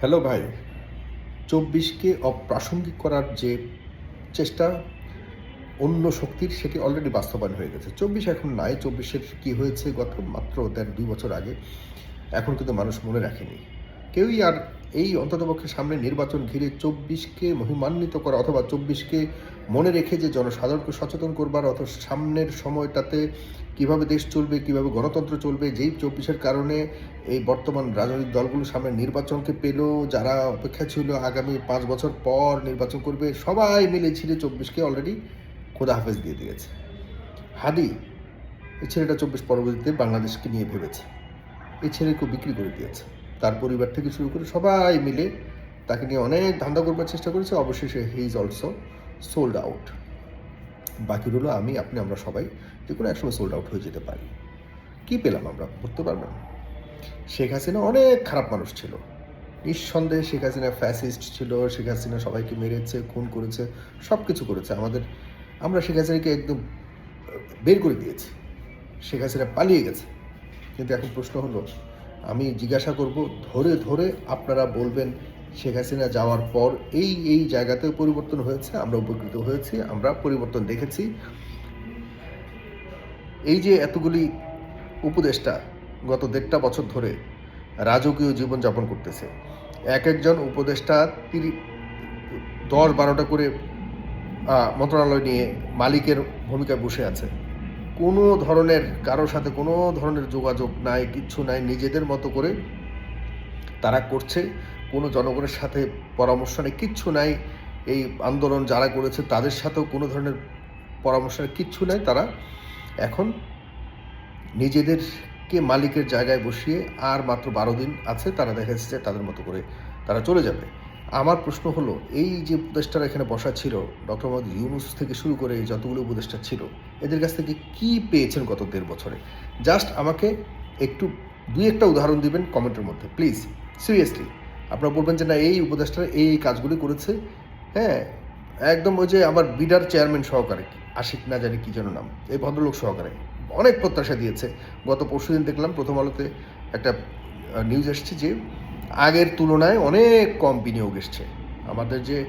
Hello ভাই, চব্বিশকে অপ্রাসঙ্গিক করার যে চেষ্টা, অন্য শক্তির সেটি অলরেডি বাস্তবায়ন হয়ে গেছে। চব্বিশ এখন নাই, চব্বিশের কি হয়েছে গত মাত্র দেড় দুই বছর আগে, এখন কিন্তু মানুষ মনে রাখেনি। কেউই আর এই অন্ততপক্ষে সামনে নির্বাচন ঘিরে চব্বিশকে মহিমান্বিত করা অথবা চব্বিশকে মনে রেখে যে জনসাধারণকে সচেতন করবার অথবা সামনের সময়টাতে কীভাবে দেশ চলবে, কীভাবে গণতন্ত্র চলবে, যেই চব্বিশের কারণে এই বর্তমান রাজনৈতিক দলগুলো সামনে নির্বাচনকে পেল, যারা অপেক্ষা ছিল আগামী পাঁচ বছর পর নির্বাচন করবে, সবাই মিলে ছিল চব্বিশকে অলরেডি হাফেজ দিয়ে দিয়েছে। হাদি, এই ছেলেটা চব্বিশ পরবর্তীতে বাংলাদেশকে নিয়ে ভেবেছে। এই ছেলেকে বিক্রি করে দিয়েছে। তার পরিবার থেকে শুরু করে সবাই মিলে তাকে নিয়ে অনেক ধান্দা করবার চেষ্টা করেছে। অবশেষে he is also sold out বাকি রইল আমি, আপনি, আমরা সবাই যে কোনো একসময় সোল্ড আউট হয়ে যেতে পারি। কি পেলাম আমরা? বুঝতে পারবেন? শেখ হাসিনা অনেক খারাপ মানুষ ছিল। নিঃসন্দেহে শেখ হাসিনা ফ্যাসিস্ট ছিল, শেখ হাসিনা সবাইকে মেরেছে, খুন করেছে সব কিছু করেছে। আমাদের, আমরা শেখ হাসিনাকে একদম বের করে দিয়েছি। শেখ হাসিনা পালিয়ে গেছে। কিন্তু এখন প্রশ্ন হলো আমি জিজ্ঞাসা করব, ধরে ধরে আপনারা বলবেন শেখ হাসিনা যাওয়ার পর এই এই জায়গাতেও পরিবর্তন হয়েছে, আমরা উপকৃত হয়েছি, আমরা পরিবর্তন দেখেছি। এই যে এতগুলি উপদেষ্টা গত দেড়টা বছর ধরে রাজকীয় জীবনযাপন করতেছে, এক একজন উপদেষ্টা তিরি, দশ বারোটা করে মন্ত্রণালয় নিয়ে মালিকের ভূমিকায় বসে আছে। কোনো ধরনের কারোর সাথে কোনো ধরনের যোগাযোগ নাই, কিচ্ছু নাই, নিজেদের মতো করে তারা করছে। কোনো জনগণের সাথে পরামর্শ নেই, কিচ্ছু নাই। এই আন্দোলন যারা করেছে তাদের সাথেও কোনো ধরনের পরামর্শ নেই, কিচ্ছু নাই। তারা এখন নিজেদেরকে মালিকের জায়গায় বসিয়ে আর মাত্র বারো দিন আছে, তারা দেখা যে তাদের মতো করে তারা চলে যাবে। আমার প্রশ্ন হলো, এই যে উপদেষ্টারা এখানে বসা ছিল, ডক্টর মোহাম্মদ ইউনুস থেকে শুরু করে যতগুলো উপদেষ্টা ছিল, এদের কাছ থেকে কি পেয়েছেন গত দেড় বছরে? জাস্ট আমাকে একটু, দুই একটা উদাহরণ দিবেন কমেন্টের মধ্যে, প্লিজ। সিরিয়াসলি, আপনারা বলবেন যে না, এই উপদেষ্টারা এই এই কাজগুলি করেছে। হ্যাঁ একদম ওই যে আমার বিডার চেয়ারম্যান সহকারে, আশিক না জানি কী যেন নাম, এই ভদ্রলোক সহকারে, অনেক প্রত্যাশা দিয়েছে। গত পরশুদিন দেখলাম প্রথম আলোতে একটা নিউজ এসছে যে আগের তুলনায় অনেক কম বিনিয়োগ এসছে। আমাদের যে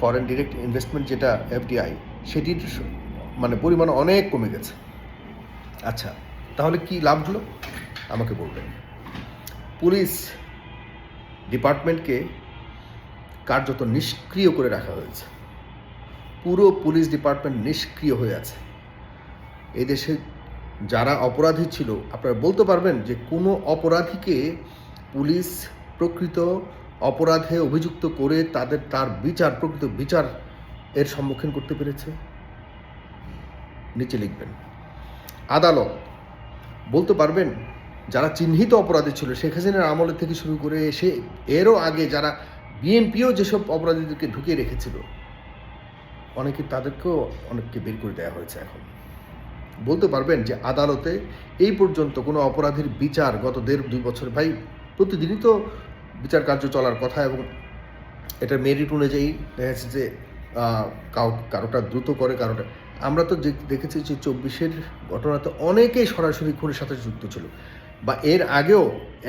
ফরেন ডিরেক্ট ইনভেস্টমেন্ট যেটা এফডিআই সেটির মানে পরিমাণ অনেক কমে গেছে। আচ্ছা তাহলে কি লাভ হলো? আমাকে বলবেন। পুলিশ ডিপার্টমেন্টকে কার্যত নিষ্ক্রিয় করে রাখা হয়েছে। পুরো পুলিশ ডিপার্টমেন্ট নিষ্ক্রিয় হয়ে আছে। এই দেশে যারা অপরাধী ছিল, আপনারা বলতে পারবেন যে কোনো অপরাধীকে পুলিশ প্রকৃত অপরাধে অভিযুক্ত করে তাদের, তার বিচার, প্রকৃত বিচার এর সম্মুখীন করতে পেরেছে? নিচে লিখবেন, আদালত, বলতে পারবেন যারা চিহ্নিত অপরাধী ছিল, শেখ হাসিনার আমলে থেকে শুরু করে সে, এরও আগে যারা বিএনপিও যেসব অপরাধীদেরকে ঢুকিয়ে রেখেছিল, অনেকে তাদেরকেও অনেককে বের করে দেওয়া হয়েছে এখন। বলতে পারবেন যে আদালতে এই পর্যন্ত কোনো অপরাধীর বিচার গত দেড়, দুই বছর, ভাই, প্রতিদিনই তো বিচার কার্য চলার কথা এবং এটা মেরিট অনুযায়ী দেখা যে কাউ, কারোটা দ্রুত করে, কারোটা আমরা তো দেখেছি যে চব্বিশের ঘটনাতে অনেকেই সরাসরি খুনের সাথে যুক্ত ছিল বা এর আগেও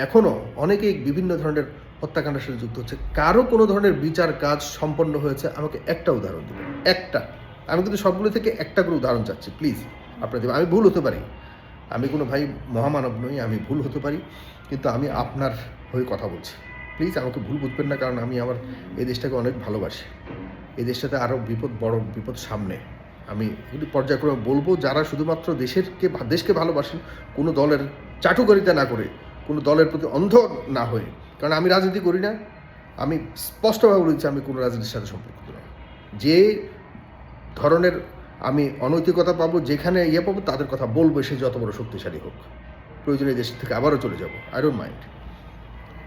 এখনও অনেকেই বিভিন্ন ধরনের হত্যাকাণ্ডের সাথে যুক্ত হচ্ছে। কারও কোনো ধরনের বিচার কাজ সম্পন্ন হয়েছে? আমাকে একটা উদাহরণ দেবেন একটা। আমি কিন্তু সবগুলো থেকে একটা করে উদাহরণ চাচ্ছি প্লিজ আপনার আমি ভুল হতে পারি। আমি কোনো ভাই মহামানব নই, আমি ভুল হতে পারি, কিন্তু আমি আপনার হয়ে কথা বলছি। প্লিজ আমাকে ভুল বুঝবেন না, কারণ আমি আমার এই দেশটাকে অনেক ভালোবাসি। এই দেশটাতে আরও বিপদ বড়, বিপদ সামনে। আমি এগুলি পর্যায়ক্রমে বলব, যারা শুধুমাত্র দেশেরকে দেশকে ভালোবাসেন, কোনো দলের চাটুকারিতা না করে, কোনো দলের প্রতি অন্ধ না হয়ে, কারণ আমি রাজনীতি করি না। আমি স্পষ্টভাবে বলেছি আমি কোনো রাজনীতির সাথে সম্পর্কিত না যে ধরনের আমি অনৈতিকতা পাবো, যেখানে ইয়ে পাবো, তাদের কথা বলব, সে যত বড় শক্তিশালী হোক। প্রয়োজনে এই দেশ থেকে আবারও চলে যাব। আই ডোন্ট মাইন্ড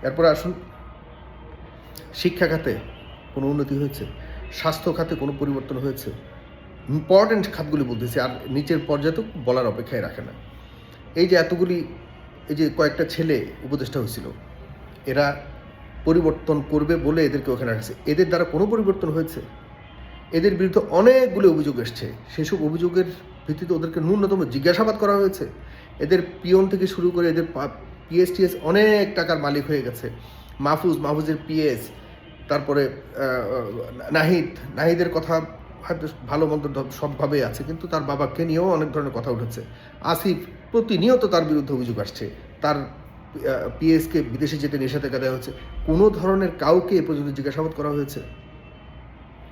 এরপরে আসুন শিক্ষা খাতে কোনো উন্নতি হয়েছে? স্বাস্থ্য খাতে কোনো পরিবর্তন হয়েছে? ইম্পর্ট্যান্ট খাতগুলি বলতেছি, আর নিচের পর্যায়ে তো বলার অপেক্ষায় রাখে না। এই যে এতগুলি, এই যে কয়েকটা ছেলে উপদেষ্টা হয়েছিল, এরা পরিবর্তন করবে বলে এদেরকে ওখানে রাখছে। এদের দ্বারা কোনো পরিবর্তন হয়েছে? এদের বিরুদ্ধে অনেকগুলো অভিযোগ এসছে। সেসব অভিযোগের ভিত্তিতে ওদেরকে ন্যূনতম জিজ্ঞাসাবাদ করা হয়েছে। এদের পিয়ন থেকে শুরু করে এদের পিএসটিএস অনেক টাকার মালিক হয়ে গেছে। মাহফুজ, মাহফুজের পিএস, তারপরে নাহিদ, নাহিদের কথা হয়তো ভালো মন্দ সবভাবেই আছে, কিন্তু তার বাবাকে নিয়েও অনেক ধরনের কথা উঠেছে। আসিফ প্রতিনিয়ত তার বিরুদ্ধে অভিযোগ আসছে। তার পিএসকে বিদেশে যেতে নিষেধাজ্ঞা দেওয়া হচ্ছে কোনো ধরনের কাউকে এ পর্যন্ত জিজ্ঞাসাবাদ করা হয়েছে?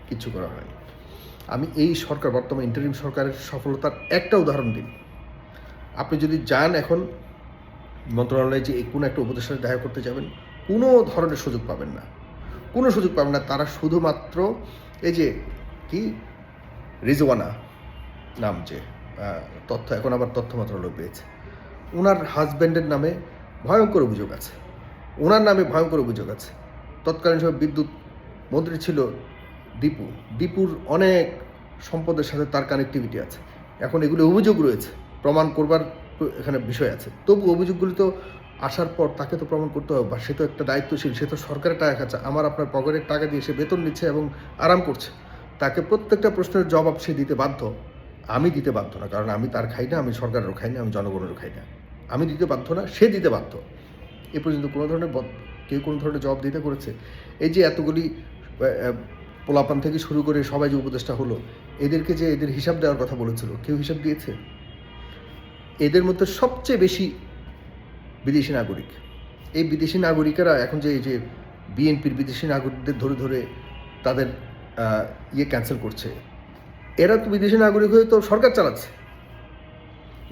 কিচ্ছু করা হয়নি। আমি এই সরকার, বর্তমান ইন্টারিম সরকারের সফলতার একটা উদাহরণ দিন আপনি যদি যান এখন, মন্ত্রণালয়ে যে কোনো একটা উপদেষ্টার সাথে দেখা করতে যাবেন কোনো ধরনের সুযোগ পাবেন না। কোনো সুযোগ পাবেন না, তারা শুধুমাত্র এই যে কি? রিজওয়ানা নাম যে তথ্য, এখন আবার তথ্য মন্ত্রণালয় পেয়েছে। ওনার হাজব্যান্ডের নামে ভয়ঙ্কর অভিযোগ আছে। ওনার নামে ভয়ঙ্কর অভিযোগ আছে। তৎকালীন সময় বিদ্যুৎ মন্ত্রী ছিল দীপু। দীপুর অনেক সম্পদের সাথে তার কানেক্টিভিটি আছে। এখন এগুলো অভিযোগ রয়েছে। প্রমাণ করবার এখানে বিষয় আছে। তবু অভিযোগগুলি তো আসার পর তাকে তো প্রমাণ করতে হবে, বা সে তো একটা দায়িত্বশীল, সে তো সরকারের টাকা খাচ্ছে, আমার আপনার পকেটের টাকা দিয়ে সে বেতন নিচ্ছে এবং আরাম করছে। তাকে প্রত্যেকটা প্রশ্নের জবাব সে দিতে বাধ্য। আমি দিতে বাধ্য না, কারণ আমি তার খাই না, আমি সরকারেরও খাই না, আমি জনগণেরও খাই না। আমি দিতে বাধ্য না, সে দিতে বাধ্য। এ পর্যন্ত কোনো ধরনের কেউ কোনো ধরনের জবাব দিতে করেছে। এই যে এতগুলি পোলাপান থেকে শুরু করে সবাই যে উপদেষ্টা হলো, এদেরকে যে এদের হিসাব দেওয়ার কথা বলেছিল, কেউ হিসাব দিয়েছে? এদের মধ্যে সবচেয়ে বেশি বিদেশি নাগরিক। এই বিদেশি নাগরিকেরা এখন যে, এই যে বিএনপির বিদেশি নাগরিকদের ধরে ধরে তাদের ইয়ে ক্যান্সেল করছে, এরা তো বিদেশি নাগরিক হয়ে তো সরকার চালাচ্ছে।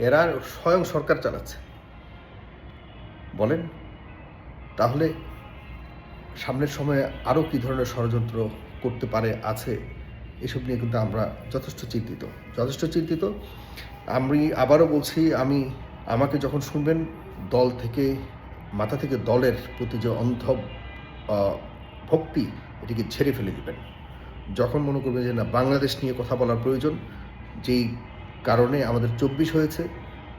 এরা স্বয়ং সরকার চালাচ্ছে। বলেন, তাহলে সামনের সময়ে আরও কী ধরনের ষড়যন্ত্র করতে পারে, আছে? এসব নিয়ে কিন্তু আমরা যথেষ্ট চিন্তিত। যথেষ্ট চিন্তিত। আমি আবারও বলছি, আমি, আমাকে যখন শুনবেন দল থেকে, মাথা থেকে দলের প্রতি যে অন্ধ ভক্তি, এটিকে ছেড়ে ফেলে দিবেন। যখন মনে করবেন যে না, বাংলাদেশ নিয়ে কথা বলার প্রয়োজন, যেই কারণে আমাদের চব্বিশ হয়েছে,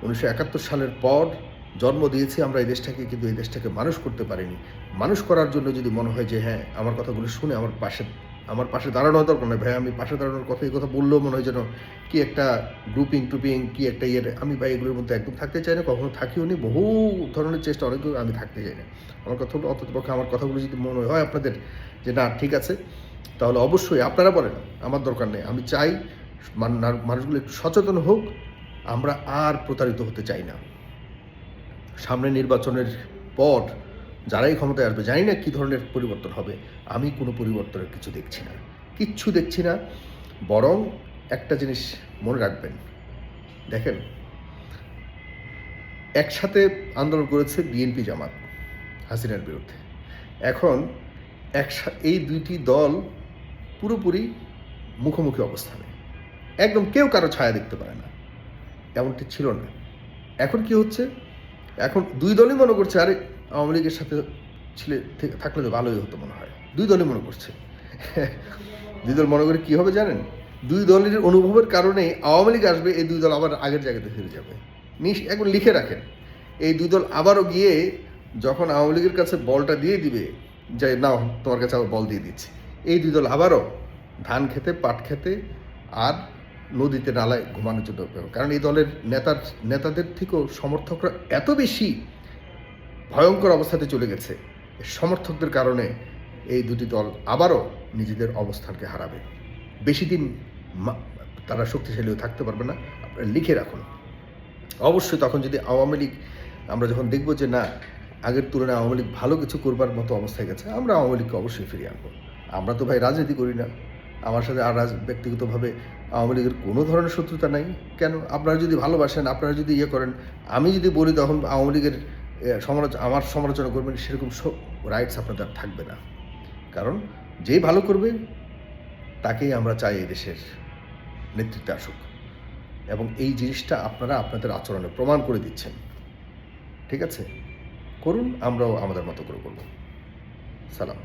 উনিশশো একাত্তর সালের পর জন্ম দিয়েছি আমরা এই দেশটাকে, কিন্তু এই দেশটাকে মানুষ করতে পারিনি। মানুষ করার জন্য যদি মনে হয় যে হ্যাঁ আমার কথাগুলো শুনে আমার পাশে আমার পাশে দাঁড়ানো দরকার নয় ভাই আমি পাশে দাঁড়ানোর কথা এই কথা বললেও মনে হয় যেন কি একটা গ্রুপিং টুপিং কি একটা ইয়ে আমি ভাই এগুলোর মধ্যে একদম থাকতে চাই না, কখনো থাকিও নি। বহু ধরনের চেষ্টা অনেক আমি থাকতে চাই না। আমার কথা হলো অন্তত পক্ষে আমার কথাগুলো যদি মনে হয় আপনাদের যে না, ঠিক আছে, তাহলে অবশ্যই আপনারা বলেন, আমার দরকার নেই। আমি চাই মানুষগুলো একটু সচেতন হোক, আমরা আর প্রতারিত হতে চাই না। সামনে নির্বাচনের পর যারাই ক্ষমতায় আসবে, জানি না কী ধরনের পরিবর্তন হবে। আমি কোনো পরিবর্তনের কিছু দেখছি না। কিচ্ছু দেখছি না। বরং একটা জিনিস মনে রাখবেন। দেখেন, একসাথে আন্দোলন করেছে বিএনপি জামাত, হাসিনার বিরুদ্ধে। এখন একসা, এই দুইটি দল পুরোপুরি মুখোমুখি অবস্থানে। একদম কেউ কারও ছায়া দেখতে পারে না। এমনটি ছিল না। এখন কি হচ্ছে? এখন দুই দলই মনে করছে, আরে আওয়ামী লীগের সাথে ছিলে থেকে- থাকলে তো ভালোই হতো মনে হয়। দুই দলই মনে করছে। দুই দল মনে করে কী হবে জানেন? দুই দলের অনুভবের কারণে আওয়ামী লীগ আসবে, এই দুই দল আবার আগের জায়গাতে ফিরে যাবে। নিশ, একবার লিখে রাখেন। এই দুই দল আবারও গিয়ে যখন আওয়ামী লীগের কাছে বলটা দিয়ে দিবে, যে নাও তোমার কাছে আবার বল দিয়ে দিচ্ছি। এই দুই দল আবারও ধান খেতে, পাট খেতে আর নদীতে নালায় ঘুমানোর জন্য কারণ এই দলের নেতার, নেতাদের থেকেও সমর্থকরা এত বেশি ভয়ঙ্কর অবস্থাতে চলে গেছে। সমর্থকদের কারণে এই দুটি দল আবারও নিজেদের অবস্থানকে হারাবে। বেশি দিন তারা শক্তিশালীও থাকতে পারবে না। আপনারা লিখে রাখুন। অবশ্যই তখন যদি আওয়ামী লীগ, আমরা যখন দেখব যে না, আগের তুলনায় আওয়ামী লীগ ভালো কিছু করবার মতো অবস্থায় গেছে, আমরা আওয়ামী লীগকে অবশ্যই ফিরিয়ে আনব। আমরা তো ভাই রাজনীতি করি না। আমার সাথে আর ব্যক্তিগতভাবে আওয়ামী লীগের কোনো ধরনের শত্রুতা নাই। কেন? আপনারা যদি ভালোবাসেন, আপনারা যদি ইয়ে করেন, আমি যদি বলি তখন আওয়ামী লীগের সমালোচনা আমার সমালোচনা করবেন, সেরকম রাইটস আপনাদের থাকবে না। কারণ যেই ভালো করবে, তাকেই আমরা চাই এই দেশের নেতৃত্বে আসুক। এবং এই জিনিসটা আপনারা আপনাদের আচরণে প্রমাণ করে দিচ্ছেন। ঠিক আছে? করুন, আমরাও আমাদের মতো করে করব। সালাম।